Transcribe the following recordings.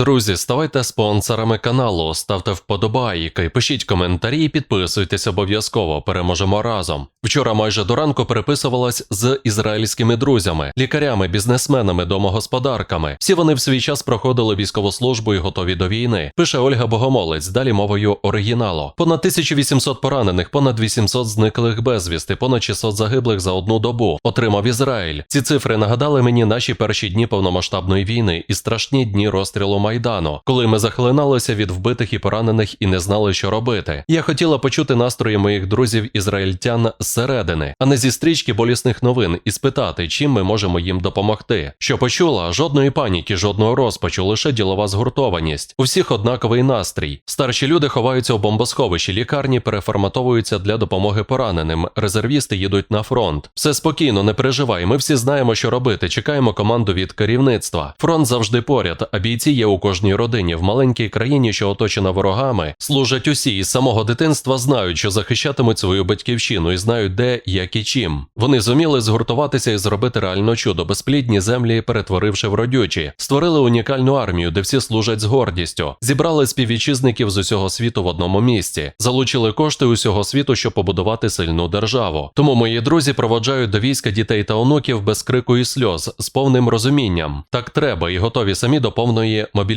Друзі, ставайте спонсорами каналу, ставте вподобайки, пишіть коментарі і підписуйтесь обов'язково. Переможемо разом. Вчора майже до ранку переписувалась з ізраїльськими друзями, лікарями, бізнесменами, домогосподарками. Всі вони в свій час проходили військову службу і готові до війни. Пише Ольга Богомолець, далі мовою оригіналу. Понад 1800 поранених, понад 800 зниклих безвісти, понад 600 загиблих за одну добу. Отримав Ізраїль. Ці цифри нагадали мені наші перші дні повномасштабної війни і страшні дні розстрілу майдану, коли ми захлиналися від вбитих і поранених і не знали, що робити. Я хотіла почути настрої моїх друзів ізраїльтян зсередини, а не зі стрічки болісних новин, і спитати, чим ми можемо їм допомогти. Що почула? Жодної паніки, жодного розпачу, лише ділова згуртованість. У всіх однаковий настрій. Старші люди ховаються у бомбосховищі, лікарні переформатовуються для допомоги пораненим. Резервісти їдуть на фронт. Все спокійно, не переживай. Ми всі знаємо, що робити. Чекаємо команду від керівництва. Фронт завжди поряд, а бійці є у кожній родині. В маленькій країні, що оточена ворогами, служать усі і з самого дитинства знають, що захищатимуть свою батьківщину і знають, де, як і чим. Вони зуміли згуртуватися і зробити реально чудо, безплідні землі, перетворивши в родючі, створили унікальну армію, де всі служать з гордістю, зібрали співвітчизників з усього світу в одному місці, залучили кошти усього світу, щоб побудувати сильну державу. Тому мої друзі проводжають до війська дітей та онуків без крику і сльоз, з повним розумінням. Так треба і готові самі до повної мобілізації.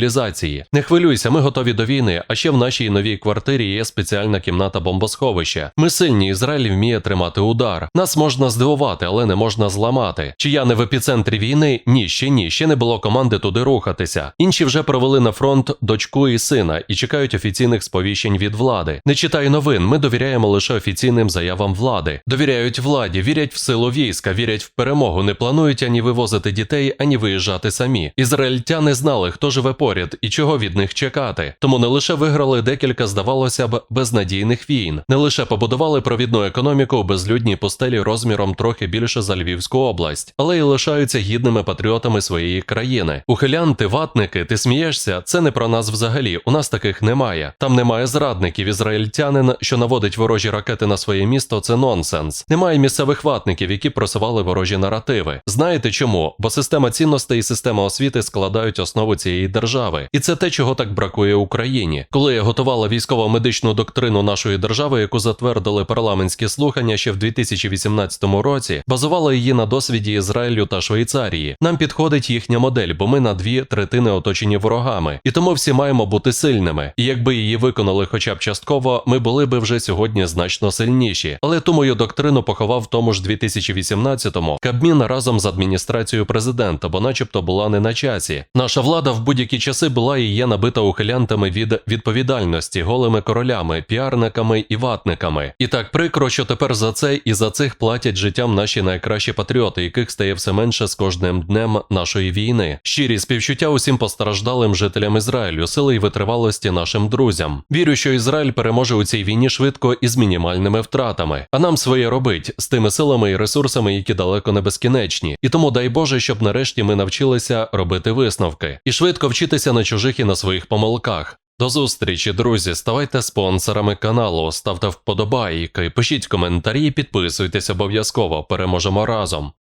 Не хвилюйся, ми готові до війни. А ще в нашій новій квартирі є спеціальна кімната бомбосховища. Ми сильні, Ізраїль вміє тримати удар. Нас можна здивувати, але не можна зламати. Чи я не в епіцентрі війни? Ні, ще ні. Ще не було команди туди рухатися. Інші вже провели на фронт дочку і сина і чекають офіційних сповіщень від влади. Не читай новин. Ми довіряємо лише офіційним заявам влади. Довіряють владі, вірять в силу війська, вірять в перемогу. Не планують ані вивозити дітей, ані виїжджати самі. Ізраїльтяни знали, хто живе поряд і чого від них чекати. Тому не лише виграли декілька, здавалося б, безнадійних війн, не лише побудували провідну економіку у безлюдній пустелі розміром трохи більше за Львівську область, але й лишаються гідними патріотами своєї країни. Ухилянти, ватники, ти смієшся? Це не про нас взагалі. У нас таких немає. Там немає зрадників. Ізраїльтянин, що наводить ворожі ракети на своє місто, це нонсенс. Немає місцевих ватників, які просували ворожі наративи. Знаєте чому? Бо система цінностей і система освіти складають основу цієї держави, і це те, чого так бракує Україні. Коли я готувала військово-медичну доктрину нашої держави, яку затвердили парламентські слухання ще в 2018 році, базувала її на досвіді Ізраїлю та Швейцарії. Нам підходить їхня модель, бо ми на дві третини оточені ворогами, і тому всі маємо бути сильними. І якби її виконали хоча б частково, ми були би вже сьогодні значно сильніші. Але ту мою доктрину поховав в тому ж 2018-му Кабмін разом з адміністрацією президента, бо, начебто, була не на часі. Наша влада в будь-які часи була і є набита ухилянтами від відповідальності, голими королями, піарниками і ватниками. І так прикро, що тепер за це і за цих платять життям наші найкращі патріоти, яких стає все менше з кожним днем нашої війни. Щирі співчуття усім постраждалим жителям Ізраїлю, сили й витривалості нашим друзям. Вірю, що Ізраїль переможе у цій війні швидко і з мінімальними втратами. А нам своє робить з тими силами і ресурсами, які далеко не безкінечні. І тому дай Боже, щоб нарешті ми навчилися робити висновки і швидко вчитися на чужих і на своїх помилках. До зустрічі, друзі. Ставайте спонсорами каналу, ставте вподобайки, пишіть коментарі, підписуйтесь обов'язково. Переможемо разом.